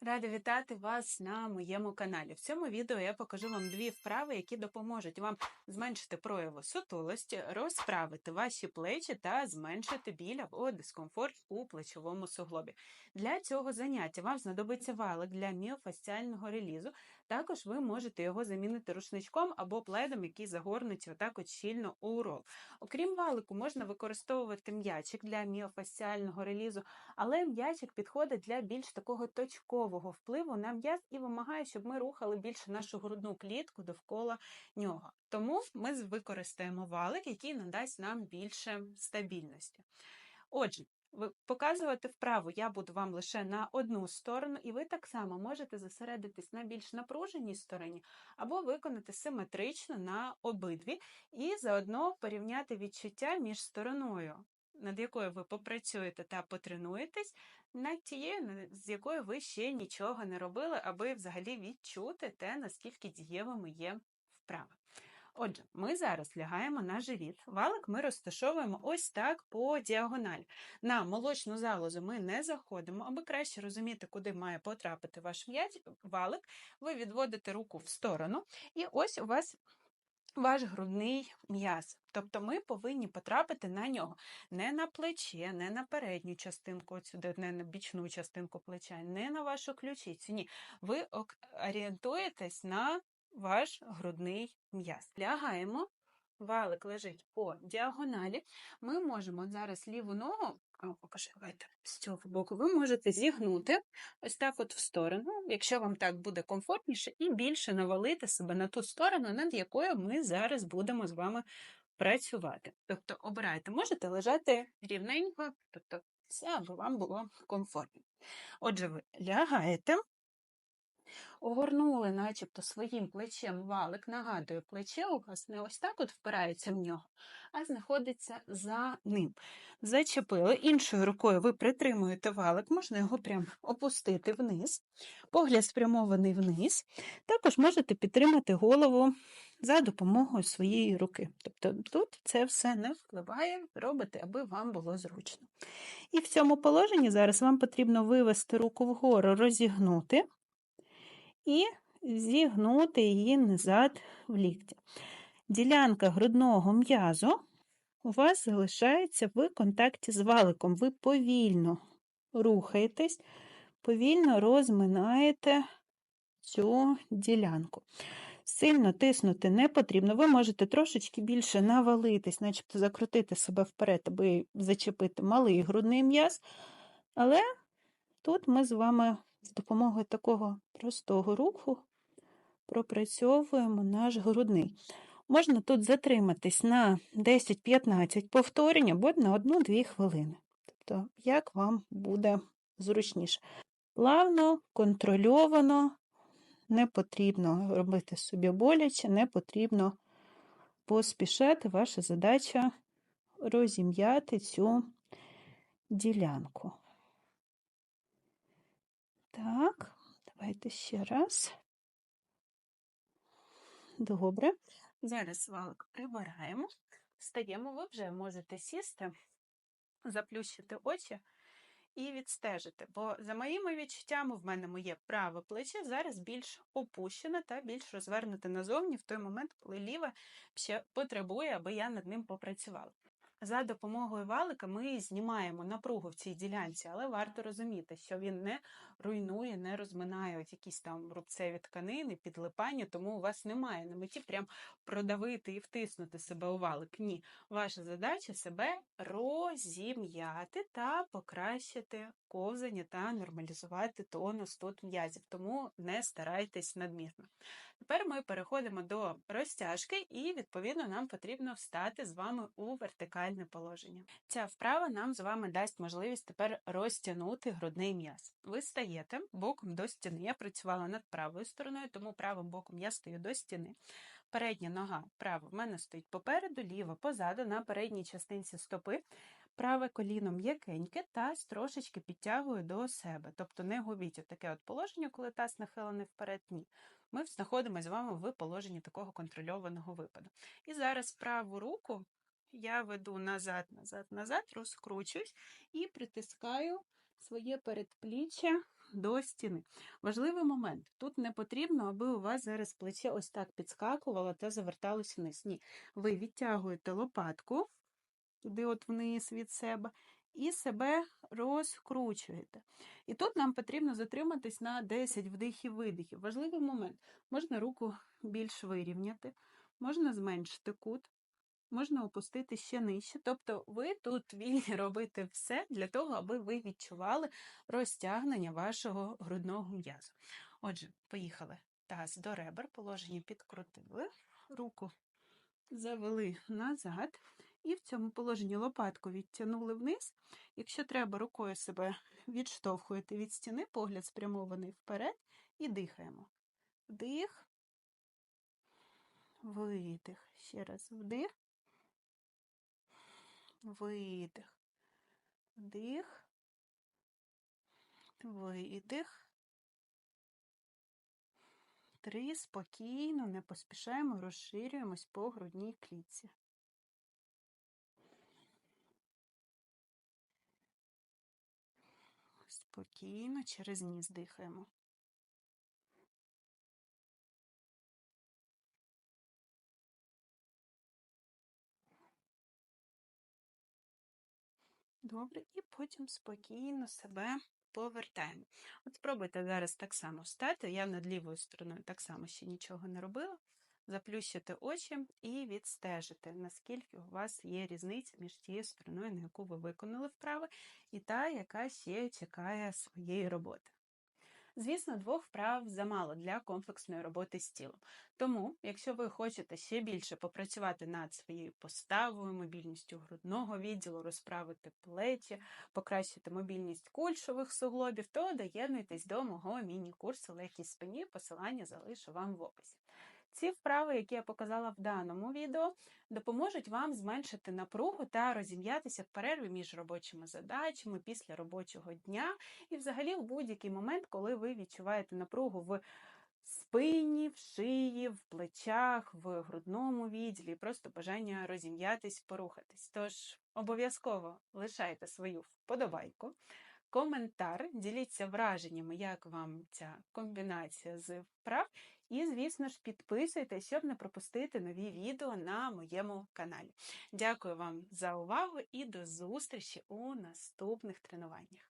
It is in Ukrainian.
Рада вітати вас на моєму каналі. В цьому відео я покажу вам дві вправи, які допоможуть вам зменшити прояви сутулості, розправити ваші плечі та зменшити біль або дискомфорт у плечовому суглобі. Для цього заняття вам знадобиться валик для міофасціального релізу. Також ви можете його замінити рушничком або пледом, який загорнуться отак от щільно у рол. Окрім валику, можна використовувати м'ячик для міофасціального релізу, але м'ячик підходить для більш такого точкового впливу на м'яз і вимагає, щоб ми рухали більше нашу грудну клітку довкола нього. Тому ми використаємо валик, який надасть нам більше стабільності. Отже, показувати вправу я буду вам лише на одну сторону, і ви так само можете зосередитись на більш напруженій стороні, або виконати симетрично на обидві, і заодно порівняти відчуття між стороною, над якою ви попрацюєте та потренуєтесь, над тією, з якою ви ще нічого не робили, аби взагалі відчути те, наскільки дієвими є вправи. Отже, ми зараз лягаємо на живіт. Валик ми розташовуємо ось так по діагоналі. На молочну залозу ми не заходимо, аби краще розуміти, куди має потрапити ваш м'яч, валик. Ви відводите руку в сторону, і ось у вас ваш грудний м'яз. Тобто ми повинні потрапити на нього не на плече, не на передню частинку, от сюди, не на бічну частинку плеча, не на вашу ключицю. Ні. Ви орієнтуєтесь на ваш грудний м'яз. Лягаємо. Валик лежить по діагоналі. Ми можемо зараз ліву ногу, а, з цього боку, ви можете зігнути ось так от в сторону, якщо вам так буде комфортніше, і більше навалити себе на ту сторону, над якою ми зараз будемо з вами працювати. Тобто обирайте, можете лежати рівненько, тобто все, аби вам було комфортно. Отже, ви лягаєте, огорнули, начебто, своїм плечем валик. Нагадую, плече у вас не ось так от впирається в нього, а знаходиться за ним. Зачепили. Іншою рукою ви притримуєте валик, можна його прям опустити вниз, погляд спрямований вниз. Також можете підтримати голову за допомогою своєї руки. Тобто тут це все не впливає, робите, аби вам було зручно. І в цьому положенні зараз вам потрібно вивести руку вгору, розігнути і зігнути її назад в лікті. Ділянка грудного м'язу у вас залишається в контакті з валиком. Ви повільно рухаєтесь, повільно розминаєте цю ділянку. Сильно тиснути не потрібно. Ви можете трошечки більше навалитись, начебто закрутити себе вперед, аби зачепити малий грудний м'яз. Але тут ми з вами з допомогою такого простого руху пропрацьовуємо наш грудний. Можна тут затриматись на 10-15 повторень або на 1-2 хвилини. Тобто, як вам буде зручніше. Плавно, контрольовано, не потрібно робити собі боляче, не потрібно поспішати. Ваша задача розім'яти цю ділянку. Так, давайте ще раз. Добре. Зараз валик прибираємо, встаємо, ви вже можете сісти, заплющити очі і відстежити. Бо за моїми відчуттями, в мене моє праве плече зараз більш опущене та більш розвернуте назовні в той момент, коли ліве ще потребує, аби я над ним попрацювала. За допомогою валика ми знімаємо напругу в цій ділянці, але варто розуміти, що він не руйнує, не розминає от якісь там рубцеві тканини, підлипання, тому у вас немає на меті прям продавити і втиснути себе у валик. Ні, ваша задача себе розім'яти та покращити ковзання та нормалізувати тонус тут м'язів, тому не старайтесь надмірно. Тепер ми переходимо до розтяжки, і відповідно нам потрібно встати з вами у вертикальне положення. Ця вправа нам з вами дасть можливість тепер розтягнути грудний м'яз. Ви стаєте боком до стіни. Я працювала над правою стороною, тому правим боком я стою до стіни. Передня нога права в мене стоїть попереду, ліва позаду на передній частинці стопи. Праве коліно м'якеньке та трошечки підтягую до себе. Тобто не губіть таке от положення, коли таз нахилений вперед, ні. Ми знаходимося з вами в положенні такого контрольованого випаду. І зараз праву руку я веду назад, назад, назад, розкручуюсь і притискаю своє передпліччя до стіни. Важливий момент. Тут не потрібно, аби у вас зараз плече ось так підскакувало та заверталося вниз. Ні. Ви відтягуєте лопатку туди, от вниз від себе, і себе розкручуєте. І тут нам потрібно затриматись на 10 вдихів видихів. Важливий момент. Можна руку більш вирівняти, можна зменшити кут, можна опустити ще нижче. Тобто ви тут вільні робити все для того, аби ви відчували розтягнення вашого грудного м'язу. Отже, поїхали. Таз до ребер, положення підкрутили, руку завели назад. І в цьому положенні лопатку відтягнули вниз. Якщо треба, рукою себе відштовхуєте від стіни, погляд спрямований вперед, і дихаємо. Вдих, видих. Ще раз вдих, видих, вдих, видих. Три, спокійно, не поспішаємо, розширюємось по грудній клітці. Спокійно через ніс дихаємо. Добре, і потім спокійно себе повертаємо. От спробуйте зараз так само встати. Я над лівою стороною так само ще нічого не робила. Заплющити очі і відстежити, наскільки у вас є різниця між тією стороною, на яку ви виконали вправи, і та, яка ще чекає своєї роботи. Звісно, двох вправ замало для комплексної роботи з тілом. Тому, якщо ви хочете ще більше попрацювати над своєю поставою, мобільністю грудного відділу, розправити плечі, покращити мобільність кульшових суглобів, то доєднуйтесь до мого міні-курсу легкість спині, посилання залишу вам в описі. Ці вправи, які я показала в даному відео, допоможуть вам зменшити напругу та розім'ятися в перерві між робочими задачами після робочого дня, і взагалі в будь-який момент, коли ви відчуваєте напругу в спині, в шиї, в плечах, в грудному відділі, просто бажання розім'ятись, порухатись. Тож обов'язково лишайте свою вподобайку. Коментар, діліться враженнями, як вам ця комбінація з вправ. І, звісно ж, підписуйтесь, щоб не пропустити нові відео на моєму каналі. Дякую вам за увагу і до зустрічі у наступних тренуваннях.